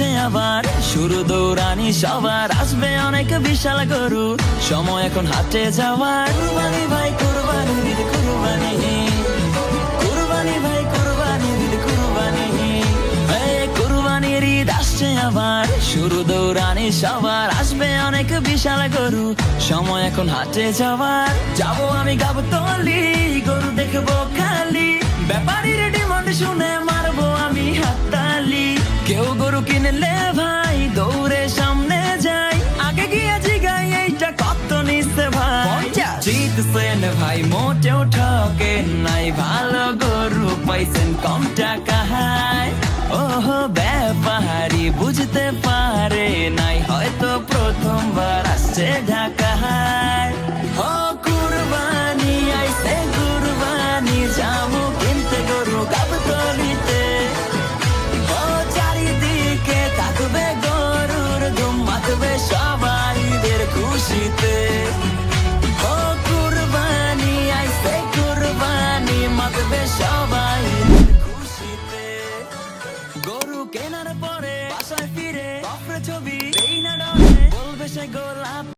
আসছে আবার, শুরু দৌড়ানি সবার, আসবে অনেক বিশাল গরু। সময় এখন হাটে যাওয়ার। কুরবানি ভাই, কুরবানি ঈদ কুরবানি কুরবানি ভাই, কুরবানি ঈদ কুরবানি আসছে আবার, শুরু দৌড়ানি সবার, আসবে অনেক বিশাল গরু। সময় এখন হাটে যাওয়ার। যাব আমি গাবো তলি গরু দেখব খালি। ব্যাপারীর ডিমান্ড শুনে মারবো আমি হাততালি। কেউ কিনলে ভাই দৌড়ে সামনে যাই। আগে গিয়ে জিগাই এইটা কত নিচ্ছে ভাই জিতছেন ভাই মোটেও ঠকে নাই। ভালো গরু পাইছেন কম টাকায় ওহো ব্যাপারি বুঝতে পারে নাই। হয়তো প্রথমবার আসছে ঢাকায় কেনার পরে বাসায় ফিরে ছবি বলবে সে গোলাপ